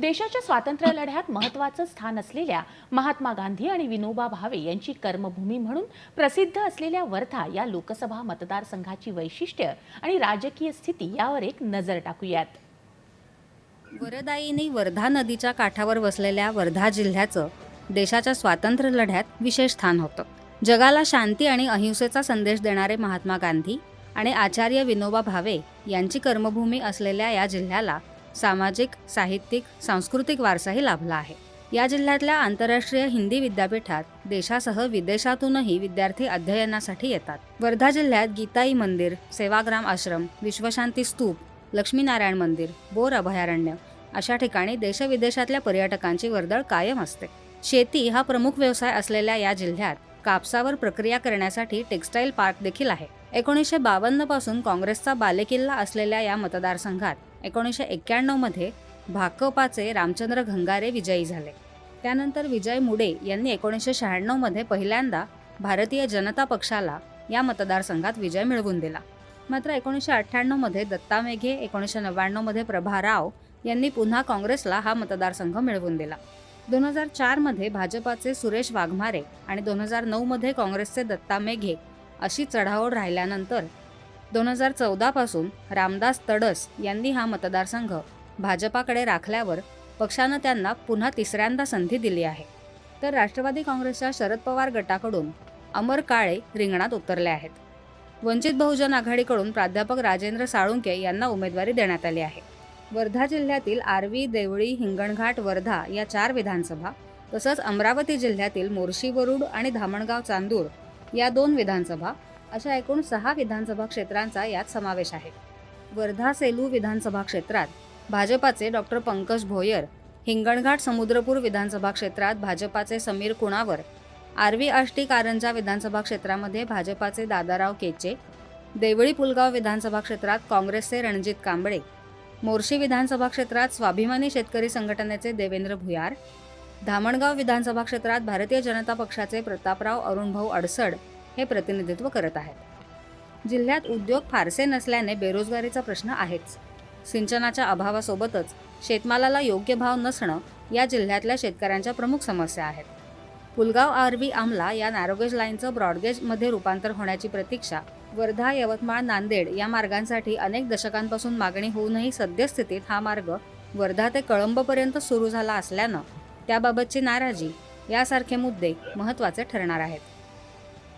देशाच्या स्वातंत्र्य लढ्यात महत्त्वाचं स्थान असलेल्या महात्मा गांधी आणि विनोबा भावे यांची कर्मभूमी म्हणून प्रसिद्ध असलेल्या वर्धा या लोकसभा मतदारसंघाची वैशिष्ट्य आणि राजकीय स्थिती यावर एक नजर टाकूयात. वरदायिनी वर्धा नदीच्या काठावर वसलेल्या वर्धा जिल्ह्याचं देशाच्या स्वातंत्र्य लढ्यात विशेष स्थान होतं. जगाला शांती आणि अहिंसेचा संदेश देणारे महात्मा गांधी आणि आचार्य विनोबा भावे यांची कर्मभूमी असलेल्या या जिल्ह्याला सामाजिक साहित्यिक सांस्कृतिक वारसाही लाभला आहे. या जिल्ह्यातल्या आंतरराष्ट्रीय हिंदी विद्यापीठात देशासह विदेशातूनही विद्यार्थी अध्ययनासाठी येतात. वर्धा जिल्ह्यात गीताई मंदिर सेवाग्राम आश्रम विश्वशांती स्तूप लक्ष्मीनारायण मंदिर बोर अभयारण्य अशा ठिकाणी देशविदेशातल्या पर्यटकांची वर्दळ कायम असते. शेती हा प्रमुख व्यवसाय असलेल्या या जिल्ह्यात कापसावर प्रक्रिया करण्यासाठी टेक्स्टाईल पार्क देखील आहे. एकोणीसशे बावन्नपासून काँग्रेसचा बालेकिल्ला असलेल्या या मतदारसंघात एकोणीसशे एक्क्याण्णवमध्ये भाकपाचे रामचंद्र घंगारे विजयी झाले. त्यानंतर विजय मुडे यांनी एकोणीसशे शहाण्णवमध्ये पहिल्यांदा भारतीय जनता पक्षाला या मतदारसंघात विजय मिळवून दिला. मात्र एकोणीसशे अठ्ठ्याण्णवमध्ये दत्ता मेघे एकोणीसशे नव्याण्णवमध्ये प्रभा राव यांनी पुन्हा काँग्रेसला हा मतदारसंघ मिळवून दिला. दोन हजार चारमध्ये भाजपाचे सुरेश वाघमारे आणि दोन हजार नऊमध्ये काँग्रेसचे दत्ता मेघे अशी चढाओढ राहिल्यानंतर दोन हजार चौदापासून रामदास तडस यांनी हा मतदारसंघ भाजपाकडे राखल्यावर पक्षानं त्यांना पुन्हा तिसऱ्यांदा संधी दिली आहे. तर राष्ट्रवादी काँग्रेसच्या शरद पवार गटाकडून अमर काळे रिंगणात उतरले आहेत. वंचित बहुजन आघाडीकडून प्राध्यापक राजेंद्र साळुंके यांना उमेदवारी देण्यात आली आहे. वर्धा जिल्ह्यातील आर्वी देवळी हिंगणघाट वर्धा या चार विधानसभा तसंच अमरावती जिल्ह्यातील मोर्शी वरुड आणि धामणगाव चांदूर या दोन विधानसभा अशा एकूण सहा विधानसभा क्षेत्रांचा यात समावेश आहे. वर्धा सेलू विधानसभा क्षेत्रात भाजपाचे डॉक्टर पंकज भोयर हिंगणघाट समुद्रपूर विधानसभा क्षेत्रात भाजपाचे समीर कुणावर आर्वी आष्टी कारंजा विधानसभा क्षेत्रामध्ये भाजपाचे दादाराव केचे देवळी पुलगाव विधानसभा क्षेत्रात काँग्रेसचे रणजित कांबळे मोर्शी विधानसभा क्षेत्रात स्वाभिमानी शेतकरी संघटनेचे देवेंद्र भुयार धामणगाव विधानसभा क्षेत्रात भारतीय जनता पक्षाचे प्रतापराव अरुणभाऊ अडसड हे प्रतिनिधित्व करत आहेत. जिल्ह्यात उद्योग फारसे नसल्याने बेरोजगारीचा प्रश्न आहेच. सिंचनाच्या अभावासोबतच शेतमालाला योग्य भाव नसणं या जिल्ह्यातल्या शेतकऱ्यांच्या प्रमुख समस्या आहेत. पुलगाव आरवी आमला या नॅरोगेज लाईनचं ब्रॉडगेजमध्ये रूपांतर होण्याची प्रतीक्षा वर्धा यवतमाळ नांदेड या मार्गांसाठी अनेक दशकांपासून मागणी होऊनही सद्यस्थितीत हा मार्ग वर्धा ते कळंबपर्यंत सुरू झाला असल्यानं त्याबाबतची नाराजी यासारखे मुद्दे महत्त्वाचे ठरणार आहेत.